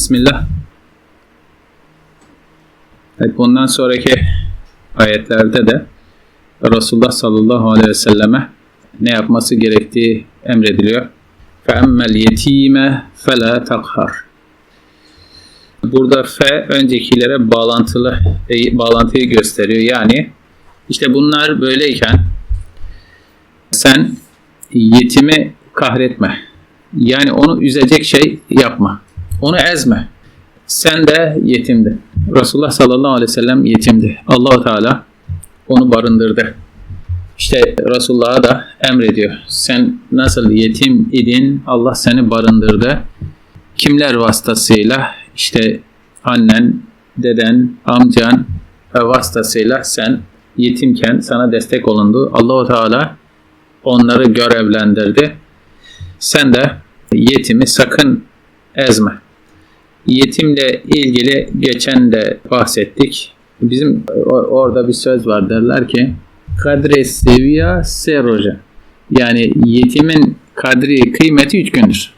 Bismillah. Evet, bundan sonraki ayetlerde de Resulullah sallallahu aleyhi ve selleme ne yapması gerektiği emrediliyor. فَاَمَّا الْيَت۪يمَ فَلَا تَقْهَرْ Burada fe öncekilere bağlantılı e, bağlantıyı gösteriyor. Yani işte bunlar böyleyken sen yetimi kahretme. Yani onu üzecek şey yapma. Onu ezme. Sen de yetimdi. Resulullah sallallahu aleyhi ve sellem yetimdi. Allahu Teala onu barındırdı. İşte Resulullah'a da emrediyor. Sen nasıl yetim idin Allah seni barındırdı. Kimler vasıtasıyla? İşte annen, deden, amcan vasıtasıyla sen yetimken sana destek olundu. Allahu Teala onları görevlendirdi. Sen de yetimi sakın ezme. Yetimle ilgili geçen de bahsettik. Bizim orada bir söz var derler ki kadre seviya seroja. Yani yetimin kadri kıymeti üç gündür.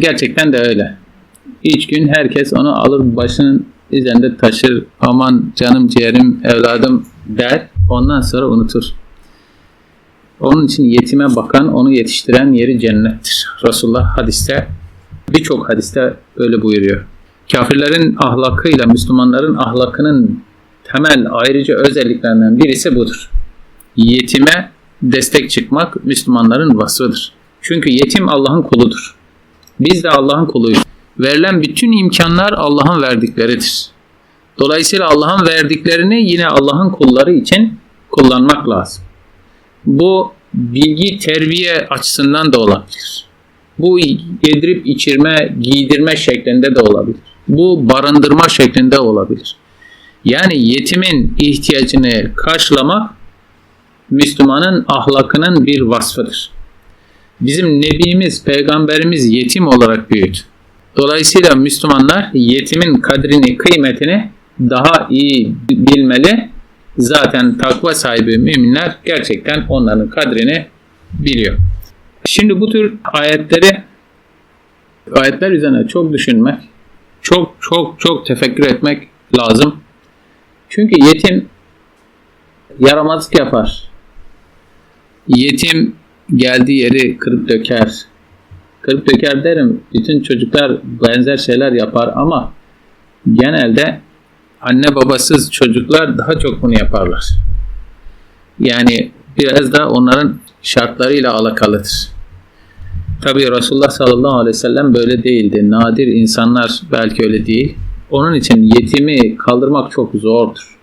Gerçekten de öyle. Üç gün herkes onu alır başının üzerinde taşır. Aman canım ciğerim evladım der. Ondan sonra unutur. Onun için yetime bakan, onu yetiştiren yeri cennettir. Resulullah hadiste, birçok hadiste öyle buyuruyor. Kafirlerin ahlakıyla Müslümanların ahlakının temel ayrıca özelliklerinden birisi budur. Yetime destek çıkmak Müslümanların vasfıdır. Çünkü yetim Allah'ın kuludur. Biz de Allah'ın kuluyuz. Verilen bütün imkanlar Allah'ın verdikleridir. Dolayısıyla Allah'ın verdiklerini yine Allah'ın kulları için kullanmak lazım. Bu bilgi terbiye açısından da olabilir. Bu yedirip içirme, giydirme şeklinde de olabilir. Bu barındırma şeklinde olabilir. Yani yetimin ihtiyacını karşılamak Müslümanın ahlakının bir vasfıdır. Bizim Nebimiz, Peygamberimiz yetim olarak büyüdü. Dolayısıyla Müslümanlar yetimin kadrini, kıymetini daha iyi bilmeli. Zaten takva sahibi müminler gerçekten onların kadrini biliyor. Şimdi bu tür ayetleri ayetler üzerine çok düşünmek, çok çok çok tefekkür etmek lazım. Çünkü yetim yaramazlık yapar. Yetim geldiği yeri kırıp döker. Kırıp döker derim. Bütün çocuklar benzer şeyler yapar ama genelde anne babasız çocuklar daha çok bunu yaparlar. Yani biraz da onların şartlarıyla alakalıdır. Tabi Resulullah sallallahu aleyhi ve sellem böyle değildi. Nadir insanlar belki öyle değil. Onun için yetimi kaldırmak çok zordur.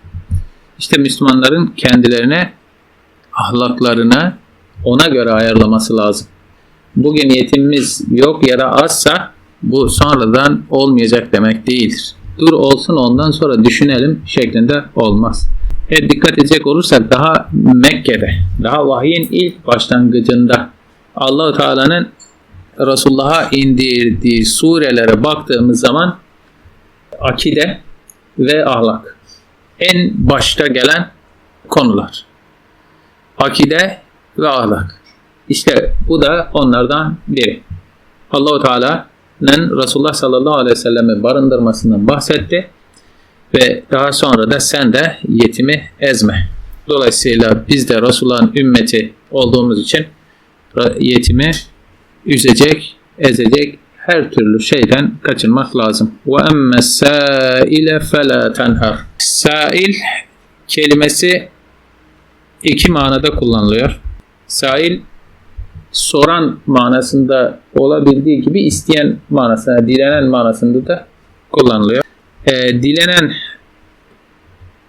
İşte Müslümanların kendilerine ahlaklarını ona göre ayarlaması lazım. Bugün yetimimiz yok ya da azsa bu sonradan olmayacak demek değildir. Dur olsun ondan sonra düşünelim şeklinde olmaz. E, dikkat edecek olursak daha Mekke'de, daha vahyin ilk başlangıcında Allahu Teala'nın Resulullah'a indirdiği surelere baktığımız zaman akide ve ahlak en başta gelen konular. Akide ve ahlak. İşte bu da onlardan biri. Allahu Teala'nın Resulullah sallallahu aleyhi ve sellemi barındırmasından bahsetti ve daha sonra da sen de yetimi ezme. Dolayısıyla biz de Resulullah'ın ümmeti olduğumuz için yetimi üzecek, ezecek her türlü şeyden kaçınmak lazım. Ve emme sâile felâ tenhar. Sail kelimesi iki manada kullanılıyor. Sail soran manasında olabildiği gibi isteyen manasında, dilenen manasında da kullanılıyor. E, dilenen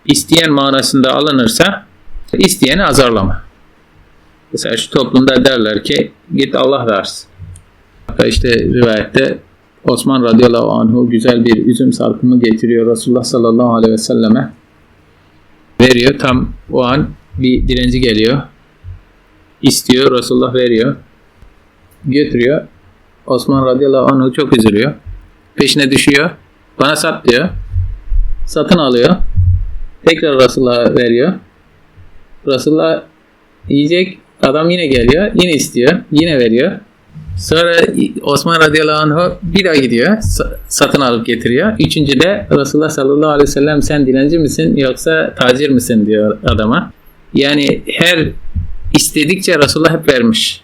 isteyen manasında alınırsa isteyeni azarlama. Mesela şu toplumda derler ki git Allah versin. İşte rivayette Osman radıyallahu anhu güzel bir üzüm sarkımı getiriyor Resulullah sallallahu aleyhi ve selleme veriyor. Tam o an bir dilenci geliyor. istiyor. Resulullah veriyor. Götürüyor. Osman radıyallahu anhu çok üzülüyor. Peşine düşüyor. Bana sat diyor. Satın alıyor. Tekrar Resulullah'a veriyor. Resulullah yiyecek. Adam yine geliyor. Yine istiyor. Yine veriyor. Sonra Osman radıyallahu anh bir daha gidiyor. sa- Satın alıp getiriyor. Üçüncü de Resulullah sallallahu aleyhi ve sellem sen dilenci misin yoksa tacir misin diyor adama. Yani her istedikçe Resulullah hep vermiş.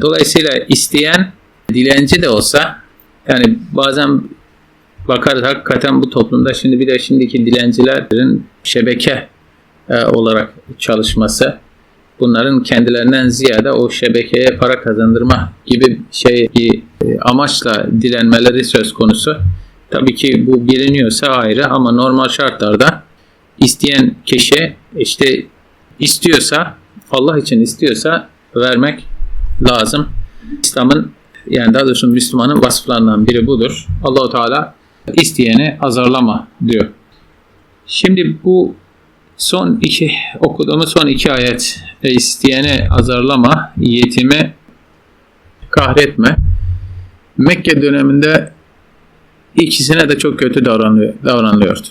Dolayısıyla isteyen dilenci de olsa yani bazen bakarız hakikaten bu toplumda şimdi bir de şimdiki dilencilerin şebeke e, olarak çalışması bunların kendilerinden ziyade o şebekeye para kazandırma gibi şey e, amaçla dilenmeleri söz konusu. Tabii ki bu biliniyorsa ayrı ama normal şartlarda isteyen kişi işte istiyorsa Allah için istiyorsa vermek lazım. İslam'ın yani daha doğrusu Müslümanın vasıflarından biri budur. Allahu Teala isteyeni azarlama diyor. Şimdi bu son iki okuduğumuz son iki ayet e, isteyeni azarlama, yetimi kahretme. Mekke döneminde ikisine de çok kötü davranıyor, davranılıyordu.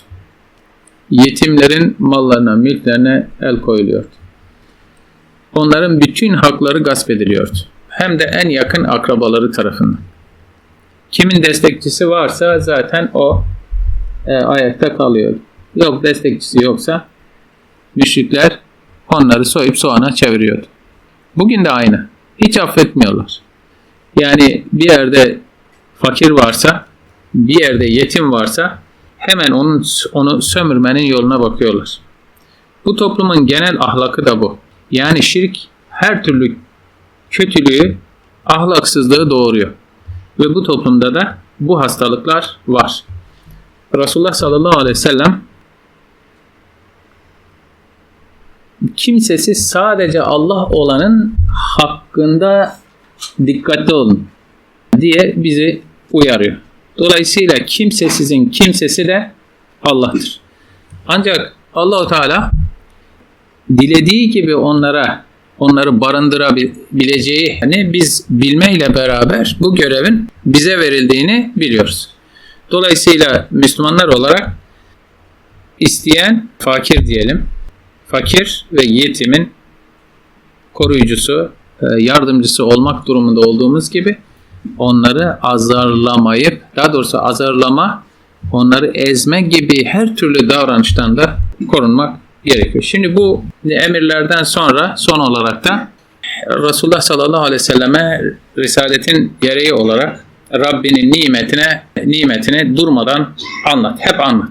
Yetimlerin mallarına, mülklerine el koyuluyordu. Onların bütün hakları gasp ediliyordu. Hem de en yakın akrabaları tarafından. Kimin destekçisi varsa zaten o e, ayakta kalıyor. Yok destekçisi yoksa müşrikler onları soyup soğana çeviriyordu. Bugün de aynı. Hiç affetmiyorlar. Yani bir yerde fakir varsa, bir yerde yetim varsa hemen onun onu sömürmenin yoluna bakıyorlar. Bu toplumun genel ahlakı da bu. Yani şirk her türlü kötülüğü, ahlaksızlığı doğuruyor. Ve bu toplumda da bu hastalıklar var. Resulullah sallallahu aleyhi ve sellem kimsesi sadece Allah olanın hakkında dikkatli olun diye bizi uyarıyor. Dolayısıyla kimsesizin kimsesi de Allah'tır. Ancak Allahu Teala dilediği gibi onlara onları barındırabileceği hani biz bilmeyle beraber bu görevin bize verildiğini biliyoruz. Dolayısıyla Müslümanlar olarak isteyen fakir diyelim. Fakir ve yetimin koruyucusu, e, yardımcısı olmak durumunda olduğumuz gibi onları azarlamayıp, daha doğrusu azarlama, onları ezme gibi her türlü davranıştan da korunmak gerekiyor. Şimdi bu emirlerden sonra son olarak da Resulullah sallallahu aleyhi ve selleme risaletin gereği olarak Rabbinin nimetine nimetine durmadan anlat. Hep anlat.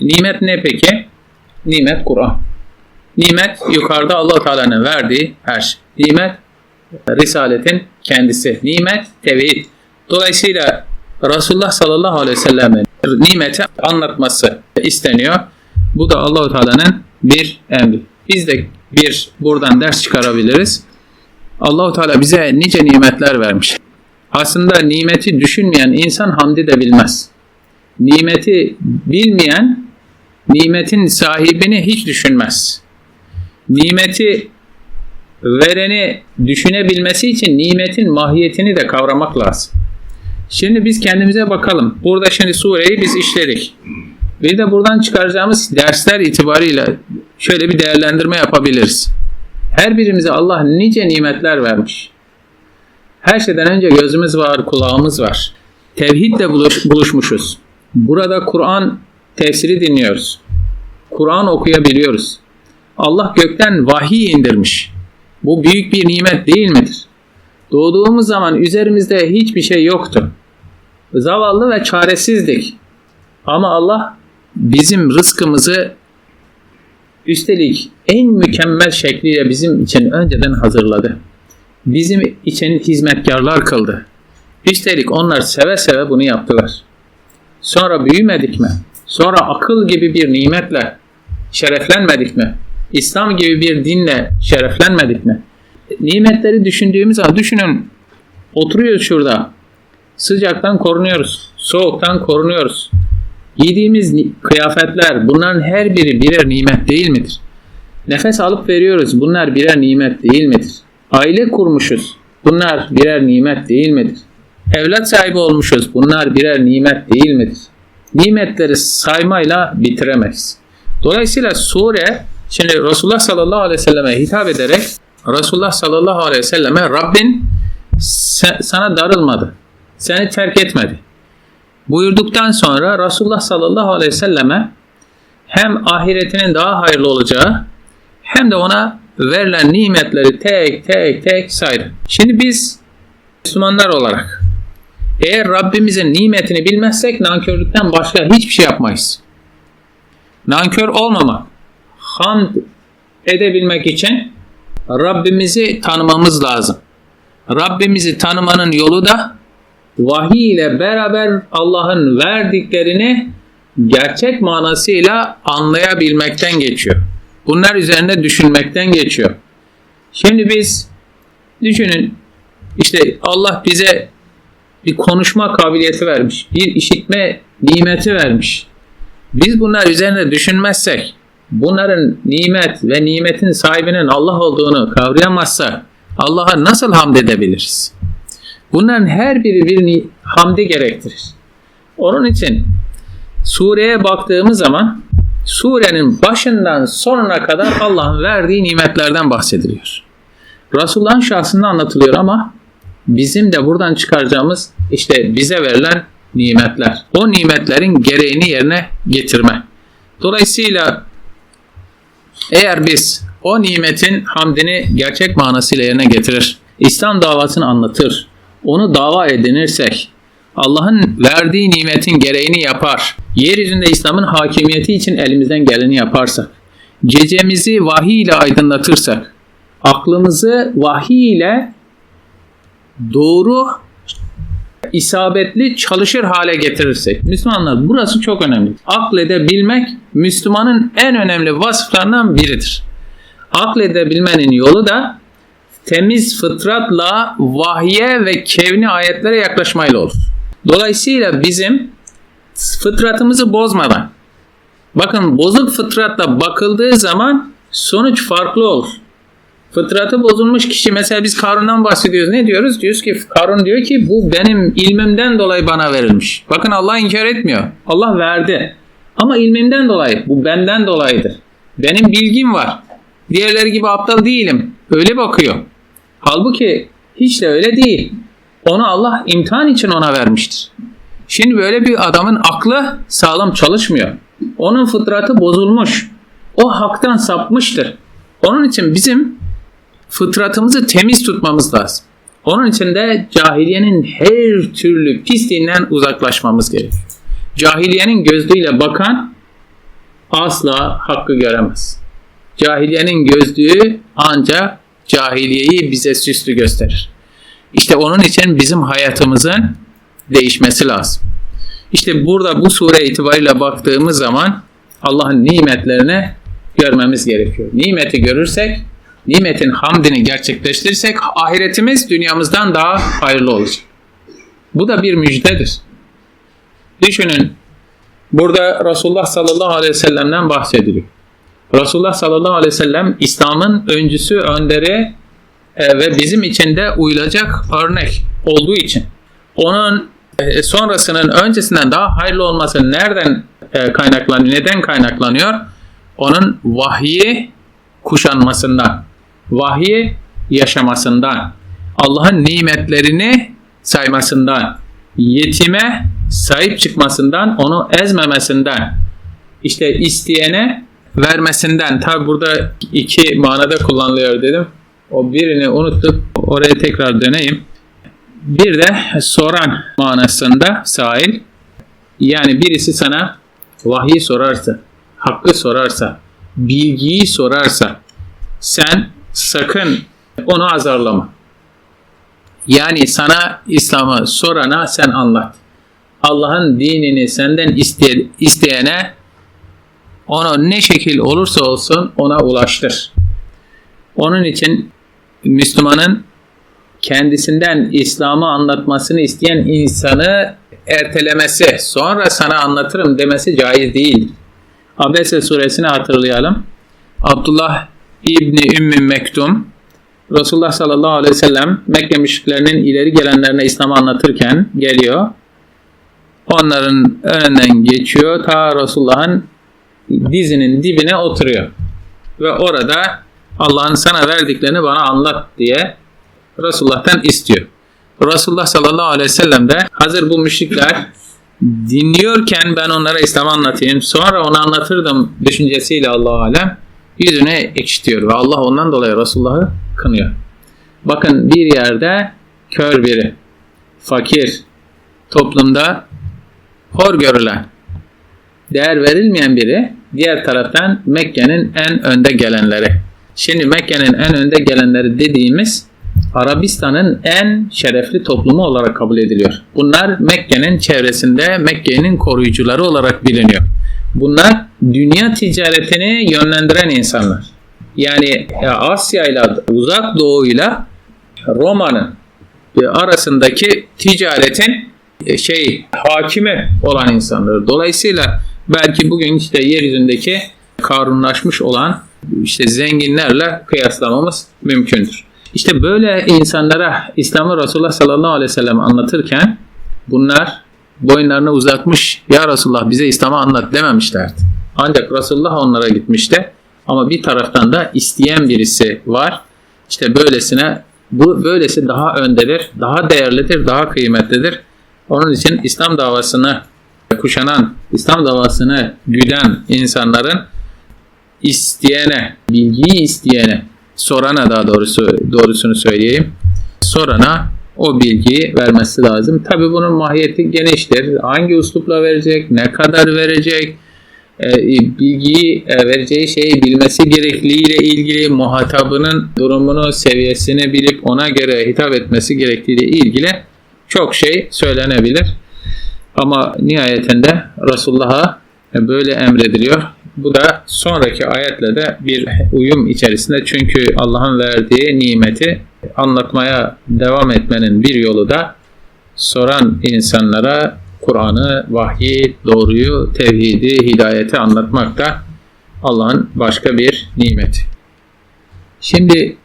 Nimet ne peki? Nimet Kur'an. Nimet yukarıda allah Teala'nın verdiği her şey. Nimet Risaletin kendisi. Nimet tevhid. Dolayısıyla Resulullah sallallahu aleyhi ve sellem'in nimeti anlatması isteniyor. Bu da Allahu Teala'nın bir emri. Biz de bir buradan ders çıkarabiliriz. Allahu Teala bize nice nimetler vermiş. Aslında nimeti düşünmeyen insan hamdi de bilmez. Nimeti bilmeyen nimetin sahibini hiç düşünmez. Nimeti vereni düşünebilmesi için nimetin mahiyetini de kavramak lazım. Şimdi biz kendimize bakalım. Burada şimdi sureyi biz işledik. Bir de buradan çıkaracağımız dersler itibariyle şöyle bir değerlendirme yapabiliriz. Her birimize Allah nice nimetler vermiş. Her şeyden önce gözümüz var, kulağımız var. Tevhidle buluş, buluşmuşuz. Burada Kur'an tefsiri dinliyoruz. Kur'an okuyabiliyoruz. Allah gökten vahiy indirmiş. Bu büyük bir nimet değil midir? Doğduğumuz zaman üzerimizde hiçbir şey yoktu. Zavallı ve çaresizdik. Ama Allah bizim rızkımızı üstelik en mükemmel şekliyle bizim için önceden hazırladı. Bizim için hizmetkarlar kıldı. Üstelik onlar seve seve bunu yaptılar. Sonra büyümedik mi? Sonra akıl gibi bir nimetle şereflenmedik mi? İslam gibi bir dinle şereflenmedik mi? Nimetleri düşündüğümüz zaman düşünün oturuyoruz şurada. Sıcaktan korunuyoruz. Soğuktan korunuyoruz. Giydiğimiz kıyafetler bunların her biri birer nimet değil midir? Nefes alıp veriyoruz. Bunlar birer nimet değil midir? Aile kurmuşuz. Bunlar birer nimet değil midir? Evlat sahibi olmuşuz. Bunlar birer nimet değil midir? Nimetleri saymayla bitiremeyiz. Dolayısıyla sure şimdi Resulullah sallallahu aleyhi ve selleme hitap ederek Resulullah sallallahu aleyhi ve selleme Rabbin sana darılmadı. Seni terk etmedi. Buyurduktan sonra Resulullah sallallahu aleyhi ve selleme hem ahiretinin daha hayırlı olacağı hem de ona verilen nimetleri tek tek tek saydı. Şimdi biz Müslümanlar olarak eğer Rabbimizin nimetini bilmezsek nankörlükten başka hiçbir şey yapmayız. Nankör olmamak, hamd edebilmek için Rabbimizi tanımamız lazım. Rabbimizi tanımanın yolu da vahiy ile beraber Allah'ın verdiklerini gerçek manasıyla anlayabilmekten geçiyor. Bunlar üzerinde düşünmekten geçiyor. Şimdi biz düşünün işte Allah bize bir konuşma kabiliyeti vermiş, bir işitme nimeti vermiş. Biz bunlar üzerinde düşünmezsek, bunların nimet ve nimetin sahibinin Allah olduğunu kavrayamazsak Allah'a nasıl hamd edebiliriz? Bunların her biri bir hamdi gerektirir. Onun için sureye baktığımız zaman surenin başından sonuna kadar Allah'ın verdiği nimetlerden bahsediliyor. Resulullah'ın şahsında anlatılıyor ama bizim de buradan çıkaracağımız işte bize verilen nimetler. O nimetlerin gereğini yerine getirme. Dolayısıyla eğer biz o nimetin hamdini gerçek manasıyla yerine getirir, İslam davasını anlatır, onu dava edinirsek, Allah'ın verdiği nimetin gereğini yapar, yeryüzünde İslam'ın hakimiyeti için elimizden geleni yaparsak, gecemizi vahiy ile aydınlatırsak, aklımızı vahiy ile doğru isabetli çalışır hale getirirsek. Müslümanlar burası çok önemli. Akledebilmek Müslümanın en önemli vasıflarından biridir. Akledebilmenin yolu da temiz fıtratla vahye ve kevni ayetlere yaklaşmayla olur. Dolayısıyla bizim fıtratımızı bozmadan bakın bozuk fıtratla bakıldığı zaman sonuç farklı olur. Fıtratı bozulmuş kişi mesela biz Karun'dan bahsediyoruz. Ne diyoruz? Diyoruz ki Karun diyor ki bu benim ilmimden dolayı bana verilmiş. Bakın Allah inkar etmiyor. Allah verdi. Ama ilmimden dolayı. Bu benden dolayıdır. Benim bilgim var. Diğerleri gibi aptal değilim. Öyle bakıyor. Halbuki hiç de öyle değil. Onu Allah imtihan için ona vermiştir. Şimdi böyle bir adamın aklı sağlam çalışmıyor. Onun fıtratı bozulmuş. O haktan sapmıştır. Onun için bizim fıtratımızı temiz tutmamız lazım. Onun için de cahiliyenin her türlü pisliğinden uzaklaşmamız gerekiyor. Cahiliyenin gözlüğüyle bakan asla hakkı göremez. Cahiliyenin gözlüğü ancak cahiliyeyi bize süslü gösterir. İşte onun için bizim hayatımızın değişmesi lazım. İşte burada bu sure itibariyle baktığımız zaman Allah'ın nimetlerini görmemiz gerekiyor. Nimeti görürsek, nimetin hamdini gerçekleştirirsek ahiretimiz dünyamızdan daha hayırlı olacak. Bu da bir müjdedir. Düşünün, burada Resulullah sallallahu aleyhi ve sellem'den bahsediliyor. Resulullah sallallahu aleyhi ve sellem İslam'ın öncüsü, önderi e, ve bizim için de uyulacak örnek olduğu için onun e, sonrasının öncesinden daha hayırlı olması nereden e, kaynaklanıyor, neden kaynaklanıyor? Onun vahyi kuşanmasından, vahyi yaşamasından, Allah'ın nimetlerini saymasından, yetime sahip çıkmasından, onu ezmemesinden, işte isteyene vermesinden. Tabi burada iki manada kullanılıyor dedim. O birini unuttuk. Oraya tekrar döneyim. Bir de soran manasında sahil. Yani birisi sana vahyi sorarsa, hakkı sorarsa, bilgiyi sorarsa sen sakın onu azarlama. Yani sana İslam'ı sorana sen anlat. Allah'ın dinini senden iste, isteyene onu ne şekil olursa olsun ona ulaştır. Onun için Müslümanın kendisinden İslam'ı anlatmasını isteyen insanı ertelemesi, sonra sana anlatırım demesi caiz değil. Abese suresini hatırlayalım. Abdullah İbni Ümmü Mektum Resulullah sallallahu aleyhi ve sellem Mekke müşriklerinin ileri gelenlerine İslam'ı anlatırken geliyor. Onların önünden geçiyor. Ta Resulullah'ın dizinin dibine oturuyor. Ve orada Allah'ın sana verdiklerini bana anlat diye Resulullah'tan istiyor. Resulullah sallallahu aleyhi ve sellem de hazır bu müşrikler dinliyorken ben onlara İslam'ı anlatayım. Sonra onu anlatırdım düşüncesiyle Allah alem yüzüne ekşitiyor ve Allah ondan dolayı Resulullah'ı kınıyor. Bakın bir yerde kör biri, fakir, toplumda hor görülen, değer verilmeyen biri diğer taraftan Mekke'nin en önde gelenleri. Şimdi Mekke'nin en önde gelenleri dediğimiz Arabistan'ın en şerefli toplumu olarak kabul ediliyor. Bunlar Mekke'nin çevresinde Mekke'nin koruyucuları olarak biliniyor. Bunlar dünya ticaretini yönlendiren insanlar. Yani Asya ile Uzak Doğu ile Roma'nın arasındaki ticaretin e, şey hakimi olan insanlar. Dolayısıyla belki bugün işte yeryüzündeki karunlaşmış olan işte zenginlerle kıyaslamamız mümkündür. İşte böyle insanlara İslam'ı Resulullah sallallahu aleyhi ve sellem anlatırken bunlar boyunlarını uzatmış ya Resulullah bize İslam'ı anlat dememişlerdi. Ancak Resulullah onlara gitmişti. Ama bir taraftan da isteyen birisi var. İşte böylesine bu böylesi daha öndedir, daha değerlidir, daha kıymetlidir. Onun için İslam davasını kuşanan, İslam davasını güden insanların isteyene, bilgiyi isteyene, sorana daha doğrusu doğrusunu söyleyeyim. Sorana o bilgiyi vermesi lazım. Tabi bunun mahiyeti geniştir. Hangi uslupla verecek, ne kadar verecek, bilgiyi e, vereceği şeyi bilmesi gerekliliğiyle ilgili muhatabının durumunu, seviyesini bilip ona göre hitap etmesi gerektiğiyle ilgili çok şey söylenebilir. Ama nihayetinde Resulullah'a böyle emrediliyor. Bu da sonraki ayetle de bir uyum içerisinde. Çünkü Allah'ın verdiği nimeti anlatmaya devam etmenin bir yolu da soran insanlara Kur'an'ı, vahyi, doğruyu, tevhidi, hidayeti anlatmak da Allah'ın başka bir nimeti. Şimdi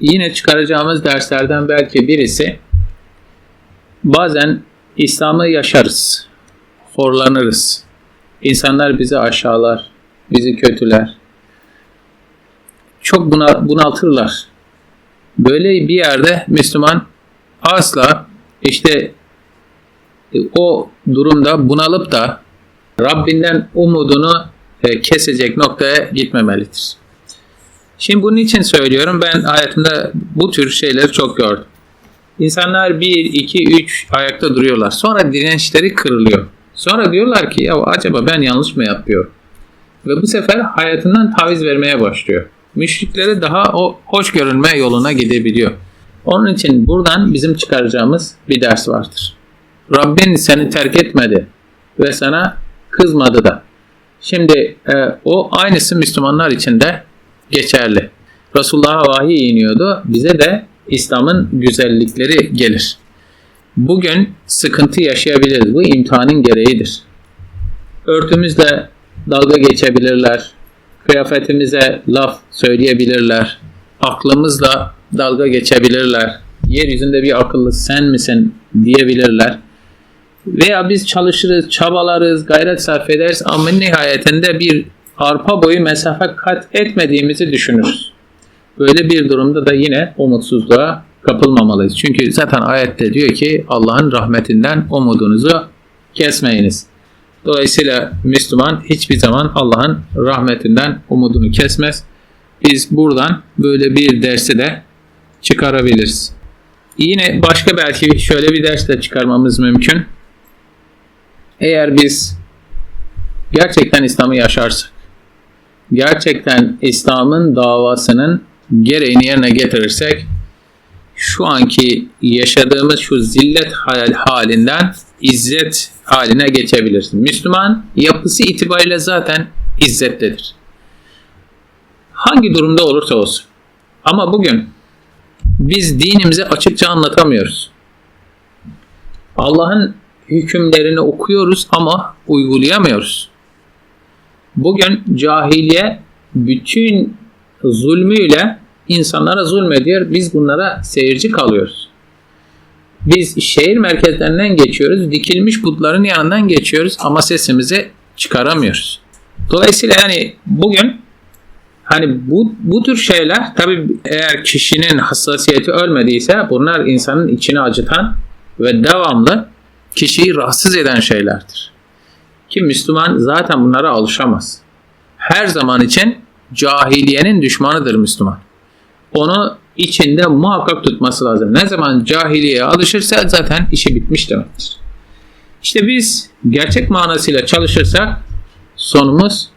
yine çıkaracağımız derslerden belki birisi bazen İslam'ı yaşarız, horlanırız. İnsanlar bizi aşağılar, bizi kötüler. Çok buna, bunaltırlar. Böyle bir yerde Müslüman asla işte o durumda bunalıp da Rabbinden umudunu e, kesecek noktaya gitmemelidir. Şimdi bunun için söylüyorum. Ben hayatımda bu tür şeyleri çok gördüm. İnsanlar 1, 2, 3 ayakta duruyorlar. Sonra dirençleri kırılıyor. Sonra diyorlar ki ya acaba ben yanlış mı yapıyorum? Ve bu sefer hayatından taviz vermeye başlıyor. Müşriklere daha o hoş görünme yoluna gidebiliyor. Onun için buradan bizim çıkaracağımız bir ders vardır. Rabbin seni terk etmedi ve sana kızmadı da. Şimdi e, o aynısı Müslümanlar için de geçerli. Resulullah'a vahiy iniyordu. Bize de İslam'ın güzellikleri gelir. Bugün sıkıntı yaşayabiliriz. Bu imtihanın gereğidir. Örtümüzle dalga geçebilirler. Kıyafetimize laf söyleyebilirler. Aklımızla dalga geçebilirler. Yeryüzünde bir akıllı sen misin diyebilirler. Veya biz çalışırız, çabalarız, gayret sarf ederiz ama nihayetinde bir arpa boyu mesafe kat etmediğimizi düşünürüz. Böyle bir durumda da yine umutsuzluğa kapılmamalıyız. Çünkü zaten ayette diyor ki Allah'ın rahmetinden umudunuzu kesmeyiniz. Dolayısıyla Müslüman hiçbir zaman Allah'ın rahmetinden umudunu kesmez. Biz buradan böyle bir dersi de çıkarabiliriz. Yine başka belki şöyle bir ders de çıkarmamız mümkün. Eğer biz gerçekten İslam'ı yaşarsak, gerçekten İslam'ın davasının gereğini yerine getirirsek, şu anki yaşadığımız şu zillet halinden izzet haline geçebilirsin. Müslüman yapısı itibariyle zaten izzettedir. Hangi durumda olursa olsun. Ama bugün biz dinimizi açıkça anlatamıyoruz. Allah'ın hükümlerini okuyoruz ama uygulayamıyoruz. Bugün cahiliye bütün zulmüyle insanlara zulmediyor. Biz bunlara seyirci kalıyoruz. Biz şehir merkezlerinden geçiyoruz. Dikilmiş putların yanından geçiyoruz ama sesimizi çıkaramıyoruz. Dolayısıyla yani bugün Hani bu, bu tür şeyler tabi eğer kişinin hassasiyeti ölmediyse bunlar insanın içini acıtan ve devamlı kişiyi rahatsız eden şeylerdir. Ki Müslüman zaten bunlara alışamaz. Her zaman için cahiliyenin düşmanıdır Müslüman. Onu içinde muhakkak tutması lazım. Ne zaman cahiliyeye alışırsa zaten işi bitmiş demektir. İşte biz gerçek manasıyla çalışırsak sonumuz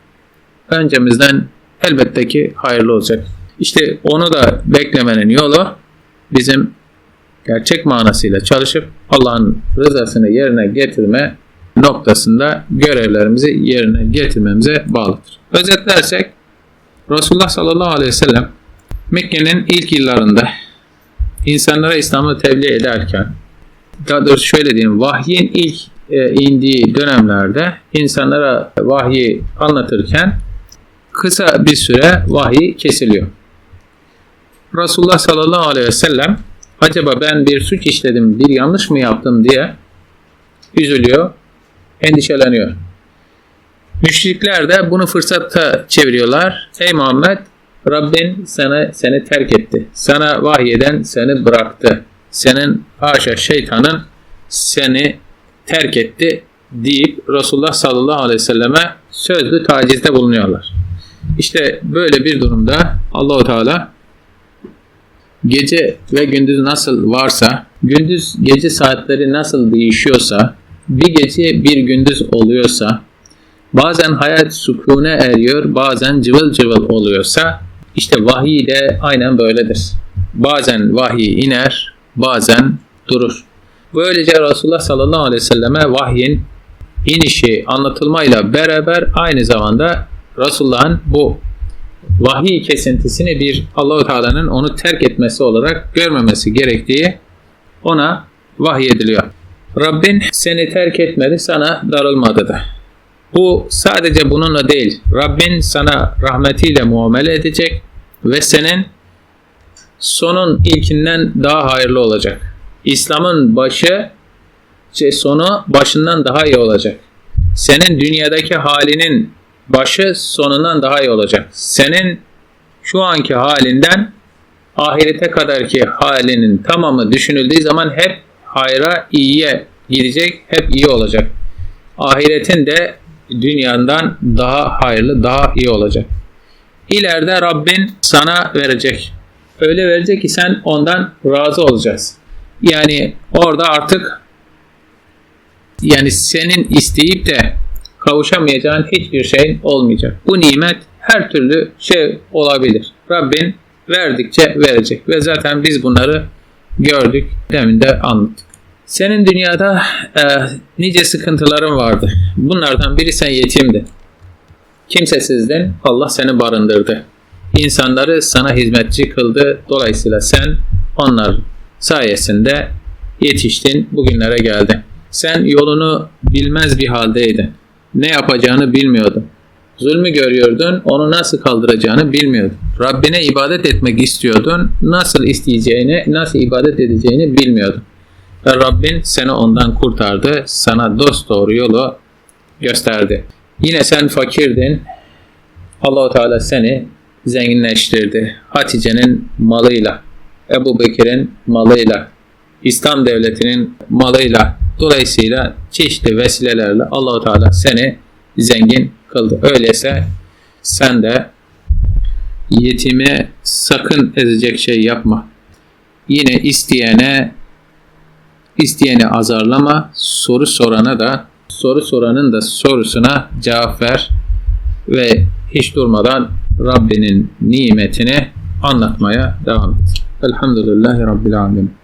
öncemizden elbette ki hayırlı olacak. İşte onu da beklemenin yolu bizim gerçek manasıyla çalışıp Allah'ın rızasını yerine getirme noktasında görevlerimizi yerine getirmemize bağlıdır. Özetlersek Resulullah sallallahu aleyhi ve sellem Mekke'nin ilk yıllarında insanlara İslam'ı tebliğ ederken daha doğrusu şöyle diyeyim vahyin ilk e, indiği dönemlerde insanlara vahyi anlatırken kısa bir süre vahiy kesiliyor. Resulullah sallallahu aleyhi ve sellem acaba ben bir suç işledim, bir yanlış mı yaptım diye üzülüyor, endişeleniyor. Müşrikler de bunu fırsatta çeviriyorlar. Ey Muhammed Rabbin sana seni terk etti. Sana vahyeden seni bıraktı. Senin haşa şeytanın seni terk etti deyip Resulullah sallallahu aleyhi ve selleme sözlü tacizde bulunuyorlar. İşte böyle bir durumda Allahu Teala gece ve gündüz nasıl varsa, gündüz gece saatleri nasıl değişiyorsa, bir gece bir gündüz oluyorsa, bazen hayat sükune eriyor, bazen cıvıl cıvıl oluyorsa, işte vahiy de aynen böyledir. Bazen vahiy iner, bazen durur. Böylece Resulullah sallallahu aleyhi ve selleme vahyin inişi anlatılmayla beraber aynı zamanda Resulullah'ın bu vahiy kesintisini bir Allahu Teala'nın onu terk etmesi olarak görmemesi gerektiği ona vahiy ediliyor. Rabbin seni terk etmedi, sana darılmadı da. Bu sadece bununla değil. Rabbin sana rahmetiyle muamele edecek ve senin sonun ilkinden daha hayırlı olacak. İslam'ın başı şey, sonu başından daha iyi olacak. Senin dünyadaki halinin başı sonundan daha iyi olacak. Senin şu anki halinden ahirete kadarki halinin tamamı düşünüldüğü zaman hep hayra, iyiye gidecek, hep iyi olacak. Ahiretin de dünyandan daha hayırlı, daha iyi olacak. İleride Rabbin sana verecek. Öyle verecek ki sen ondan razı olacaksın. Yani orada artık yani senin isteyip de kavuşamayacağın hiçbir şey olmayacak. Bu nimet her türlü şey olabilir. Rabbin verdikçe verecek ve zaten biz bunları gördük. Demin de anlattık. Senin dünyada e, nice sıkıntıların vardı. Bunlardan biri sen yetimdin. Kimsesizdin, Allah seni barındırdı. İnsanları sana hizmetçi kıldı. Dolayısıyla sen onlar sayesinde yetiştin, bugünlere geldin. Sen yolunu bilmez bir haldeydin. Ne yapacağını bilmiyordun. Zulmü görüyordun, onu nasıl kaldıracağını bilmiyordun. Rabbine ibadet etmek istiyordun, nasıl isteyeceğini, nasıl ibadet edeceğini bilmiyordun. Ve Rabbin seni ondan kurtardı, sana dost doğru yolu gösterdi. Yine sen fakirdin, Allahu Teala seni zenginleştirdi. Hatice'nin malıyla, Ebu Bekir'in malıyla, İslam devletinin malıyla, dolayısıyla çeşitli vesilelerle Allahu Teala seni zengin kıldı. Öyleyse sen de yetime sakın ezecek şey yapma. Yine isteyene isteyeni azarlama, soru sorana da soru soranın da sorusuna cevap ver ve hiç durmadan Rabbinin nimetini anlatmaya devam et. Elhamdülillahi Rabbil Alemin.